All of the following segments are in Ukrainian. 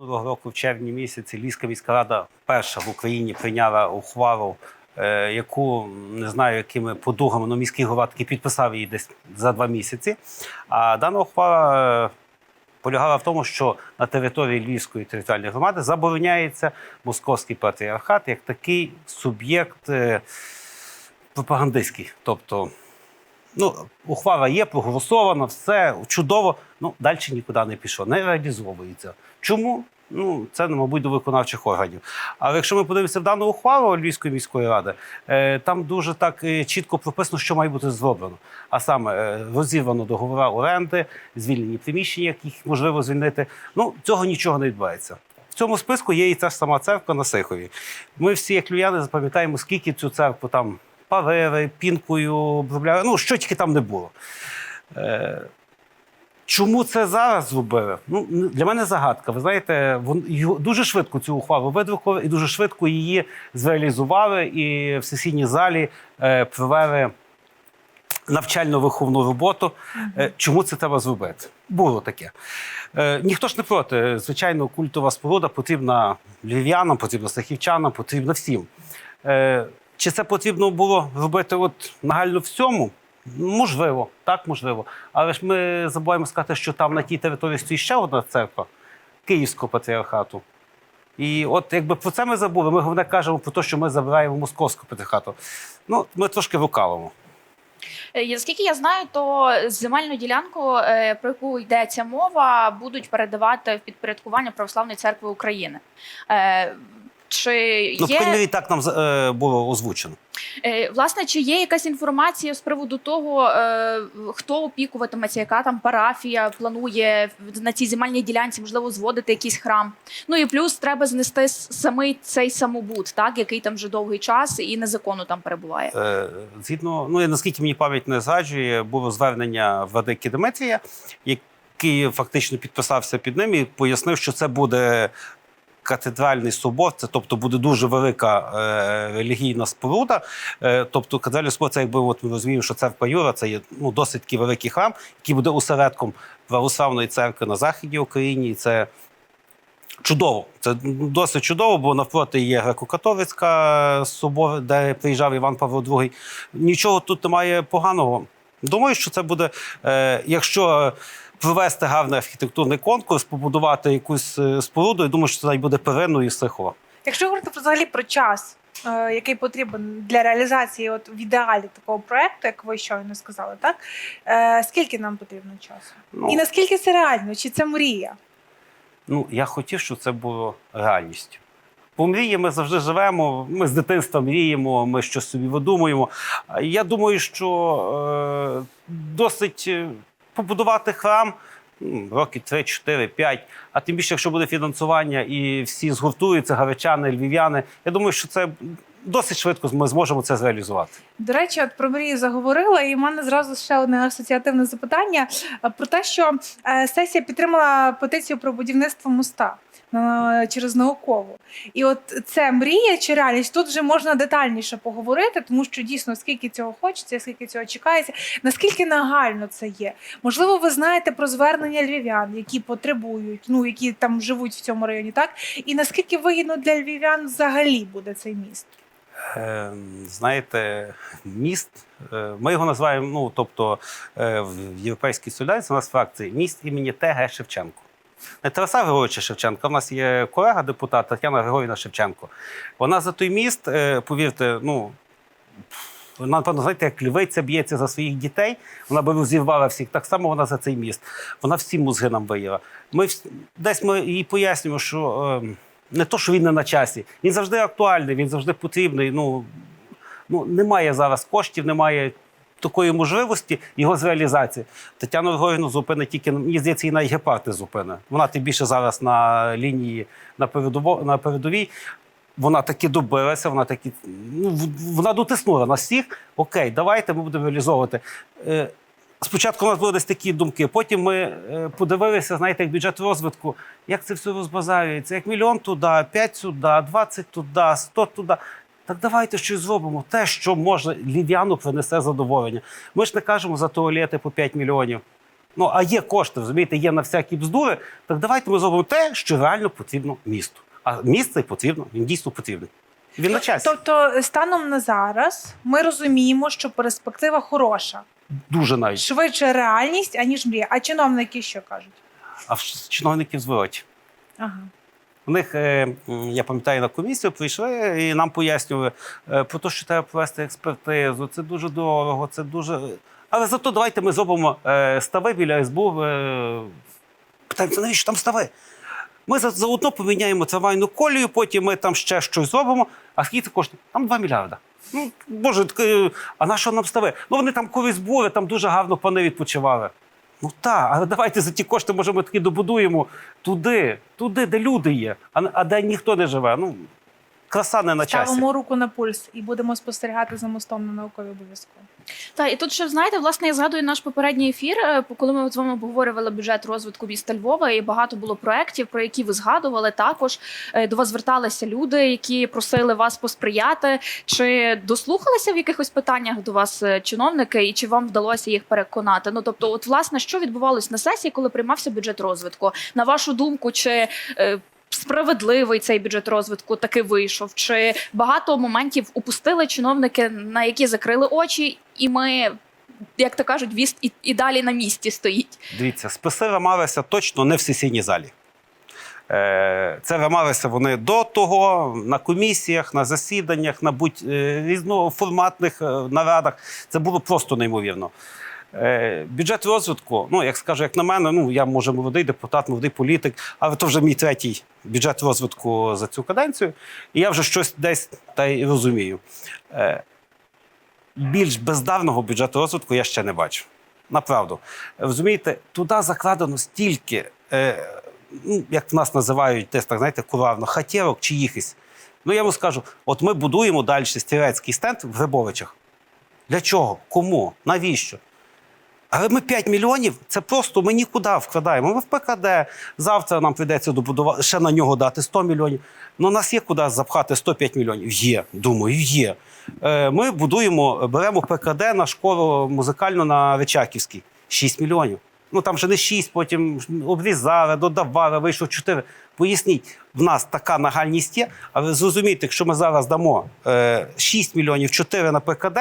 Минулого року, в червні місяці, Львівська міська рада перша в Україні прийняла ухвалу, е, яку не знаю, якими подугами, але міський голова таки підписав її десь за два місяці. А дана ухвала е, полягала в тому, що на території Львівської територіальної громади забороняється московський патріархат як такий суб'єкт е, пропагандистський. Тобто, ну, ухвала є, проголосована, все чудово. Ну, далі нікуди не пішло, не реалізовується. Чому? Ну, це, мабуть, до виконавчих органів. Але якщо ми подивимося в дану ухвалу Львівської міської ради, е, там дуже так е, чітко прописано, що має бути зроблено. А саме е, розірвано договори оренди, звільнені приміщення, яких можливо звільнити. Ну, цього нічого не відбувається. В цьому списку є і ця ж сама церква на Сихові. Ми всі, як люяни, запам'ятаємо, скільки цю церкву там павери, пінкою обробляли. Ну, що тільки там не було. Е, Чому це зараз зробили? Ну для мене загадка. Ви знаєте, вон дуже швидко цю ухвалу видрукували і дуже швидко її зреалізували, і в сесійній залі е, провели навчально-виховну роботу. Е, чому це треба зробити? Було таке. Е, ніхто ж не проти. Звичайно, культова споруда потрібна львів'янам, потрібна сахівчанам, потрібна всім. Е, чи це потрібно було робити от нагально всьому? Можливо, так можливо. Але ж ми забуваємо сказати, що там на тій території стоїть ще одна церква Київського патріархату. І от якби про це ми забули, ми головне кажемо про те, що ми забираємо московського патріархату. Ну, ми трошки лукавимо. Е, Наскільки я знаю, то земельну ділянку, е, про яку йдеться мова, будуть передавати в підпорядкування Православної церкви України. Чи Ну, в є крайній так нам е, було озвучено. е, власне, чи є якась інформація з приводу того, е, хто опікуватиметься, яка там парафія планує на цій земельній ділянці, можливо, зводити якийсь храм? Ну і плюс треба знести самий цей самобут, так який там вже довгий час і незаконно там перебуває. Е, Згідно, ну і наскільки мені пам'ять не зраджує, було звернення владики Дмитрія, який фактично підписався під ним і пояснив, що це буде. Катедральний собор, це тобто буде дуже велика е, релігійна споруда. Е, тобто катедральний собор, це якби от ми розуміємо, що церква Юра це є ну, досить великий храм, який буде осередком православної церкви на західній Україні. І це чудово. Це досить чудово, бо навпроти є греко-католицька собор, де приїжджав Іван Павло II. Нічого тут немає поганого. Думаю, що це буде, е, якщо провести гарний архітектурний конкурс, побудувати якусь е, споруду, я думаю, що це навіть буде первинною і Сихова. Якщо говорити взагалі про час, е, який потрібен для реалізації от в ідеалі такого проекту, як ви щойно сказали, так е, скільки нам потрібно часу? Ну, І наскільки це реально? Чи це мрія? Ну, я хотів, щоб це було реальністю. По мрії ми завжди живемо, ми з дитинства мріємо, ми щось собі видумуємо. Я думаю, що е, досить побудувати храм м, роки 3, 4, 5, а тим більше, якщо буде фінансування і всі згуртуються, гарячани, львів'яни, я думаю, що це досить швидко ми зможемо це зреалізувати. До речі, от про мрію заговорила, і в мене зразу ще одне асоціативне запитання е, про те, що е, сесія підтримала петицію про будівництво моста. е, Через наукову, і от це мрія чи реальність тут вже можна детальніше поговорити, тому що дійсно скільки цього хочеться, скільки цього чекається, наскільки нагально це є. Можливо, ви знаєте про звернення львів'ян, які потребують, ну які там живуть в цьому районі, так і наскільки вигідно для львів'ян взагалі буде цей міст? Е, знаєте, міст, е, ми його називаємо, ну тобто е, в Європейській солідарності у нас фракції міст імені Т.Г. Шевченко. Не Тараса Григоровича Шевченка. У нас є колега депутат Тетяна Григорівна Шевченко. Вона за той міст, повірте, ну. Вона, напевно, знаєте, як львиця б'ється за своїх дітей, вона би розірвала всіх. Так само вона за цей міст. Вона всі мозги нам виїла. Ми десь ми їй пояснюємо, що е, не то, що він не на часі, він завжди актуальний, він завжди потрібний. Ну, ну немає зараз коштів, немає такої можливості його з реалізації. Тетяну Григорівну зупинить тільки, мені здається, і найгепард не зупинить. Вона тим більше зараз на лінії на, передово, на передовій. Вона таки добилася, вона таки ну, вона дотиснула нас всіх. Окей, давайте ми будемо реалізовувати. Спочатку у нас були десь такі думки, потім ми е, подивилися, знаєте, як бюджет розвитку, як це все розбазарюється, як мільйон туди, 5 сюди, 20 туди, 100 туди. Так давайте щось зробимо. Те, що може львів'яну принесе задоволення. Ми ж не кажемо за туалети по 5 мільйонів. Ну а є кошти, розумієте, є на всякі бздури. Так давайте ми зробимо те, що реально потрібно місту. А місце потрібно, він дійсно потрібний. Він на часі. Тобто, станом на зараз ми розуміємо, що перспектива хороша, Дуже навіть. швидше реальність, аніж мрія. А чиновники що кажуть? А чиновників звороті. Ага. У них, е, я пам'ятаю, на комісію прийшли і нам пояснювали е, про те, що треба провести експертизу. Це дуже дорого, це дуже. Але зато давайте ми зробимо е, стави біля СБУ. Питаємося, навіщо там стави? Ми заодно поміняємо трамвайну колію, потім ми там ще щось зробимо. А скільки це коштує? Там 2 мільярда. Ну, боже, так, а на що нам ставе? Ну вони там колись були, там дуже гарно пани відпочивали. Ну так, але давайте за ті кошти, може, ми таки добудуємо туди, туди, де люди є, а, а де ніхто не живе. Ну, краса не на часі. Ставимо руку на пульс і будемо спостерігати за мостом на науковій обов'язково. Так, і тут ще знаєте, власне, я згадую наш попередній ефір, е, коли ми з вами обговорювали бюджет розвитку міста Львова, і багато було проєктів, про які ви згадували. Також Е, до вас зверталися люди, які просили вас посприяти. Чи дослухалися в якихось питаннях до вас е, чиновники, і чи вам вдалося їх переконати? Ну тобто, от власне, що відбувалось на сесії, коли приймався бюджет розвитку? На вашу думку, чи Справедливий цей бюджет розвитку таки вийшов. Чи багато моментів упустили чиновники, на які закрили очі, і ми, як то кажуть, віст і, і далі на місці стоїть. Дивіться, списи рамалися точно не в сесійній залі. Е, Це рамалися вони до того на комісіях, на засіданнях, на будь е, різноформатних е, нарадах. Це було просто неймовірно. Е, Бюджет розвитку, ну як скажу, як на мене, ну я може молодий депутат, молодий політик, але то вже мій третій бюджет розвитку за цю каденцію. І я вже щось десь та й розумію. Е, Більш бездарного бюджету розвитку я ще не бачу. Направду. Розумієте, туди закладено стільки, е, ну, як в нас називають десь так, знаєте, куравно, хатєрок чи їхись. Ну, я вам скажу: от ми будуємо далі стрілецький стенд в Грибовичах. Для чого? Кому? Навіщо? Але ми 5 мільйонів це просто ми нікуди вкладаємо. Ми в ПКД. Завтра нам прийдеться добудувати ще на нього дати 100 мільйонів. Ну, у нас є куди запхати 105 мільйонів. Є, думаю, є. Е, Ми будуємо, беремо ПКД на школу музикальну на Речаківській. 6 мільйонів. Ну там же не 6, потім обрізали, додавали, вийшло 4. Поясніть, в нас така нагальність є, але зрозумійте, якщо ми зараз дамо е, 6 мільйонів 4 на ПКД,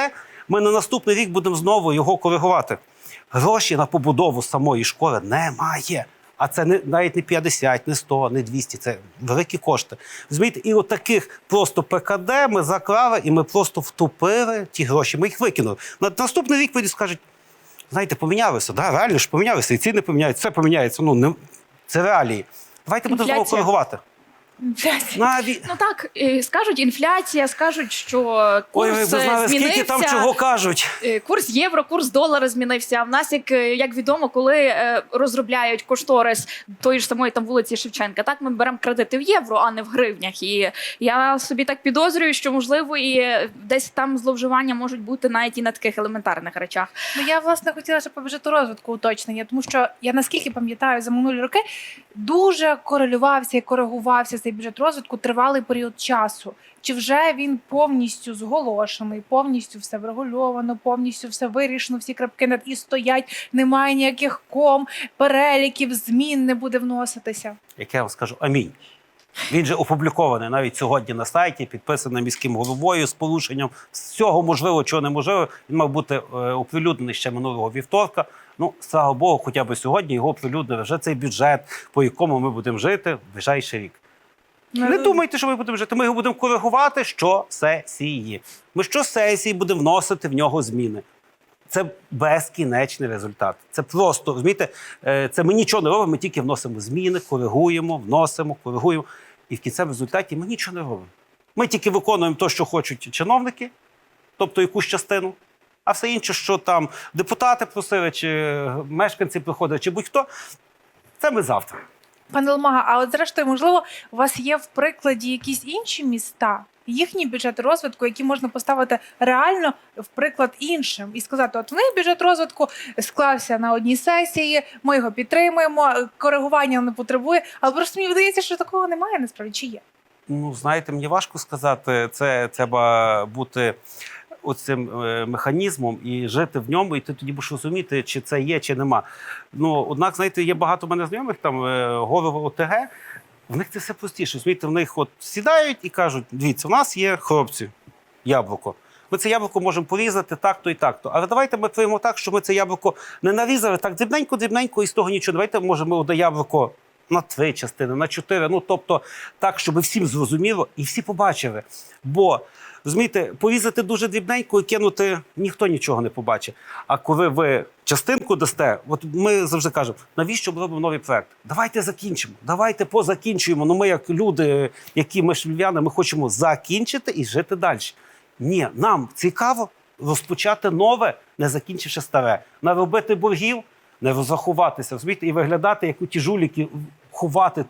ми на наступний рік будемо знову його коригувати. Гроші на побудову самої школи немає. А це не навіть не 50, не 100, не 200, це великі кошти. Розумієте, і от таких просто ПКД ми закрали, і ми просто втопили ті гроші. Ми їх викинули. На наступний рік вийдуть скажуть, знаєте, помінялися, да, реально ж помінялися, і ціни поміняються, все поміняється. Ну не це реалії. Давайте будемо знову коригувати. Наві... Ну так скажуть інфляція, скажуть, що Ой, ви б е, знали, змінився. скільки там чого кажуть. Е, Курс євро, курс долара змінився. А в нас, як, е, як відомо, коли розробляють кошторис тої ж самої там вулиці Шевченка, так ми беремо кредити в євро, а не в гривнях. І я собі так підозрюю, що можливо і десь там зловживання можуть бути навіть і на таких елементарних речах. Ну я власне хотіла ще по бюджету розвитку уточнення, тому що я наскільки пам'ятаю за минулі роки дуже корелювався і коригувався цей бюджет розвитку тривалий період часу. Чи вже він повністю зголошений, повністю все врегульовано, повністю все вирішено, всі крапки над і стоять, немає ніяких ком, переліків, змін не буде вноситися. як я вам скажу, амінь. Він же опублікований навіть сьогодні на сайті, підписаний міським головою з порушенням всього можливого, чого неможливо. Він мав бути е, оприлюднений ще минулого вівторка. Ну, слава Богу, хоча б сьогодні його оприлюднили вже цей бюджет, по якому ми будемо жити в ближайший рік. Ну, Не думайте, що ми будемо жити. Ми його будемо коригувати щосесії. Ми щосесії будемо вносити в нього зміни. Це безкінечний результат. Це просто розумієте, е, це ми нічого не робимо, ми тільки вносимо зміни, коригуємо, вносимо, коригуємо. І в кінцевому результаті ми нічого не робимо. Ми тільки виконуємо те, що хочуть чиновники, тобто якусь частину, а все інше, що там депутати просили, чи мешканці приходять, чи будь-хто, це ми завтра. Пане Ломага, а от зрештою, можливо, у вас є в прикладі якісь інші міста, їхні бюджети розвитку, які можна поставити реально в приклад іншим і сказати: от в них бюджет розвитку склався на одній сесії, ми його підтримуємо, коригування не потребує. Але просто мені видається, що такого немає насправді чи є. Ну, знаєте, мені важко сказати. Це треба бути оцим е, механізмом і жити в ньому, і ти тоді будеш розуміти, чи це є, чи нема. Ну, однак, знаєте, є багато в мене знайомих, там е, голови ОТГ, в них це все простіше. Розумієте, в них от сідають і кажуть: дивіться, у нас є хлопці, яблуко. Ми це яблуко можемо порізати так-то і так-то. Але давайте ми приймемо так, що ми це яблуко не нарізали так дрібненько-дрібненько і з того нічого. Давайте може ми одне яблуко на три частини, на чотири. Ну тобто так, щоб всім зрозуміло і всі побачили. Бо розумієте, порізати дуже дрібненько і кинути ніхто нічого не побачить. А коли ви частинку дасте, от ми завжди кажемо, навіщо ми робимо новий проект? Давайте закінчимо, давайте позакінчуємо. Ну ми, як люди, які ми ж ми хочемо закінчити і жити далі. Ні, нам цікаво розпочати нове, не закінчивши старе, наробити боргів, не розрахуватися, розумієте, і виглядати, як у ті жуліки, ховати.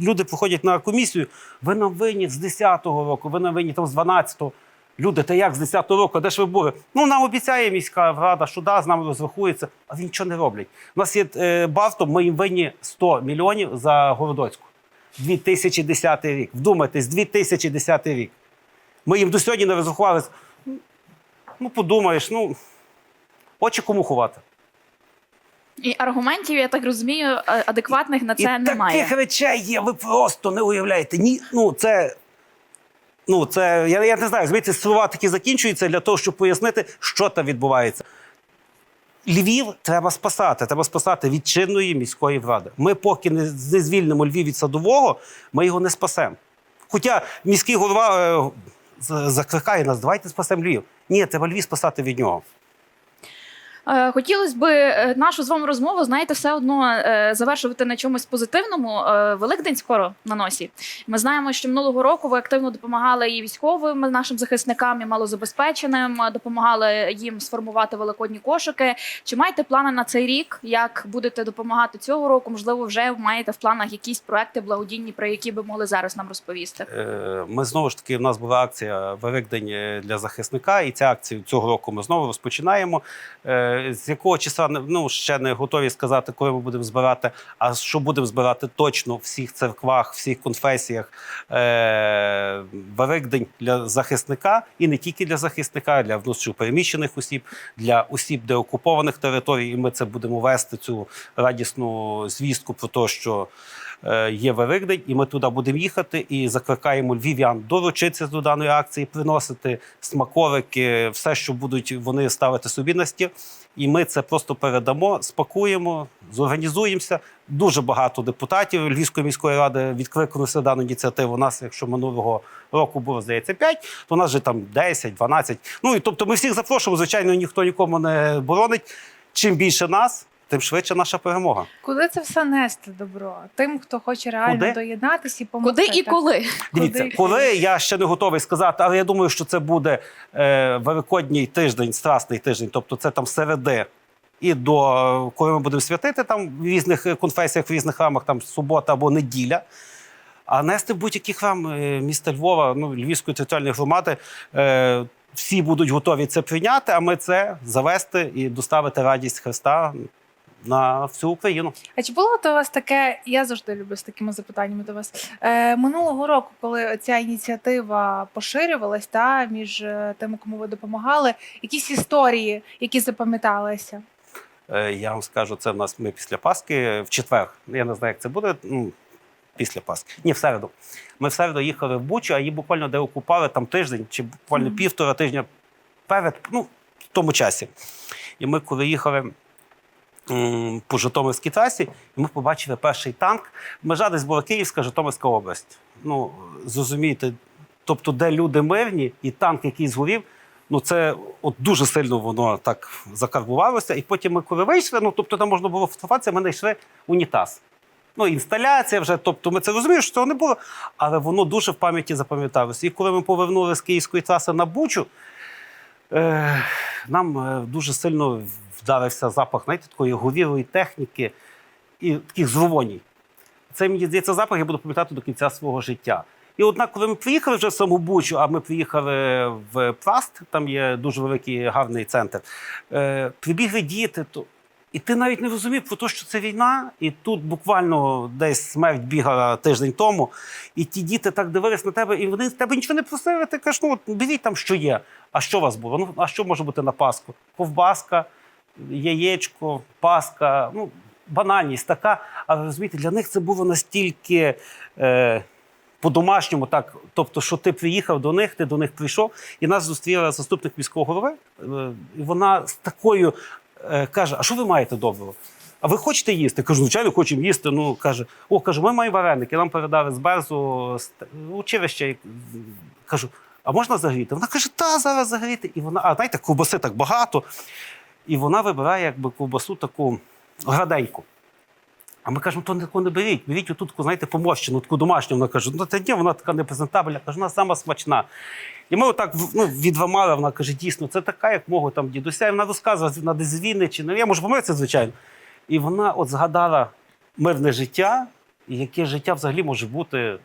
Люди приходять на комісію. Ви нам винні з 10-го року, ви нам винні там з 12-го. Люди, та як з 10-го року, де ж ви були? Ну, нам обіцяє міська рада, що да, з нами розрахується, а він нічого не роблять. У нас є е, Бавто, ми їм винні 100 мільйонів за Городоцьку. 2010 рік. Вдумайтесь, 2010 рік. Ми їм до сьогодні не розрахувалися. Ну, подумаєш, ну, очі кому ховати. І аргументів, я так розумію, е, адекватних на це І немає. таких речей є, ви просто не уявляєте. Ні, ну, це, ну, це, я, я не знаю, розумієте, слова такі закінчуються для того, щоб пояснити, що там відбувається. Львів треба спасати. Треба спасати від чинної міської влади. Ми поки не, не звільнимо Львів від садового, ми його не спасемо. Хоча міський голова е, закликає нас, давайте спасемо Львів. Ні, треба Львів спасати від нього. Е, Хотілося б е, нашу з вами розмову, знаєте, все одно е, завершувати на чомусь позитивному. Великдень скоро на носі. Ми знаємо, що минулого року ви активно допомагали і військовим нашим захисникам, і малозабезпеченим, допомагали їм сформувати великодні кошики. Чи маєте плани на цей рік? Як будете допомагати цього року? Можливо, вже маєте в планах якісь проекти благодійні, про які би могли зараз нам розповісти? Ми знову ж таки, в нас була акція Великдень для захисника, і ця акція цього року ми знову розпочинаємо. З якого числа ну, ще не готові сказати, коли ми будемо збирати, а що будемо збирати точно в всіх церквах, всіх конфесіях. Е, Великдень для захисника і не тільки для захисника, для внутрішньопереміщених осіб, для осіб деокупованих територій. І ми це будемо вести цю радісну звістку про те, що е, є Великдень, і ми туди будемо їхати і закликаємо львів'ян долучитися до даної акції, приносити смаколики, все, що будуть вони ставити собі на стіл. І ми це просто передамо, спакуємо, зорганізуємося. Дуже багато депутатів Львівської міської ради відкликнулися дану ініціативу. У нас, якщо минулого року було здається 5, то у нас вже там 10, 12. Ну і тобто ми всіх запрошуємо. Звичайно, ніхто нікому не боронить. Чим більше нас, тим швидше наша перемога. Куди це все нести добро? Тим, хто хоче реально Куди? доєднатися і допомогти. Куди і коли? Дивіться, коли я ще не готовий сказати, але я думаю, що це буде е, великодній тиждень, страсний тиждень, тобто це там середи. І до коли ми будемо святити там в різних е, конфесіях, в різних храмах, там субота або неділя. А нести в будь-який храм е, міста Львова, ну Львівської територіальної громади, е, всі будуть готові це прийняти, а ми це завести і доставити радість Христа на всю Україну. А чи було от у вас таке? Я завжди люблю з такими запитаннями до вас. Е, минулого року, коли ця ініціатива поширювалась, та між е, тими, кому ви допомагали, якісь історії, які запам'яталися? Е, Я вам скажу, це в нас ми після Пасхи в четвер. Я не знаю, як це буде. Ну, після Пасхи. Ні, в середу. Ми в середу їхали в Бучу, а її буквально де окупали там тиждень чи буквально Мгм. півтора тижня перед, ну, в тому часі. І ми, коли їхали по Житомирській трасі, і ми побачили перший танк. Межа десь була Київська, Житомирська область. Ну, зрозумієте, тобто, де люди мирні, і танк, який згорів, ну це от дуже сильно воно так закарбувалося. І потім ми, коли вийшли, ну тобто там можна було фотографуватися, ми знайшли унітаз. Ну, інсталяція вже, тобто ми це розуміємо, що цього не було, але воно дуже в пам'яті запам'яталося. І коли ми повернули з київської траси на Бучу, е, нам е, дуже сильно вдарився запах знаєте, такої горілої техніки і таких зловоній. Це мені здається запах, я буду пам'ятати до кінця свого життя. І однак, коли ми приїхали вже в саму Бучу, а ми приїхали в Пласт, там є дуже великий гарний центр, е, прибігли діти, то І ти навіть не розумів про те, що це війна, і тут буквально десь смерть бігала тиждень тому, і ті діти так дивились на тебе, і вони тебе нічого не просили. Ти кажеш, ну беріть там, що є. А що у вас було? Ну а що може бути на Пасху? Ковбаска, яєчко, паска, ну банальність така. Але розумієте, для них це було настільки. Е, по-домашньому, так, тобто, що ти приїхав до них, ти до них прийшов, і нас зустріла заступник міського голови. е, І вона з такою е, каже: А що ви маєте доброго? А ви хочете їсти? Кажу, звичайно, хочемо їсти. Ну каже, о, кажу, ми маємо вареники, нам передали з берзу з училище. Кажу, а можна загріти? Вона каже, та зараз загріти. І вона, а знаєте, ковбаси так багато. І вона вибирає якби ковбасу таку граденьку. А ми кажемо, то таку не беріть, беріть отут, знаєте, помощену, таку домашню. Вона каже, ну та ні, вона така непрезентабельна, каже, вона сама смачна. І ми отак ну, відвамали, вона каже, дійсно, це така, як мого там дідуся. І вона розказувала, вона десь чи не я можу помилитися, звичайно. І вона от згадала мирне життя, і яке життя взагалі може бути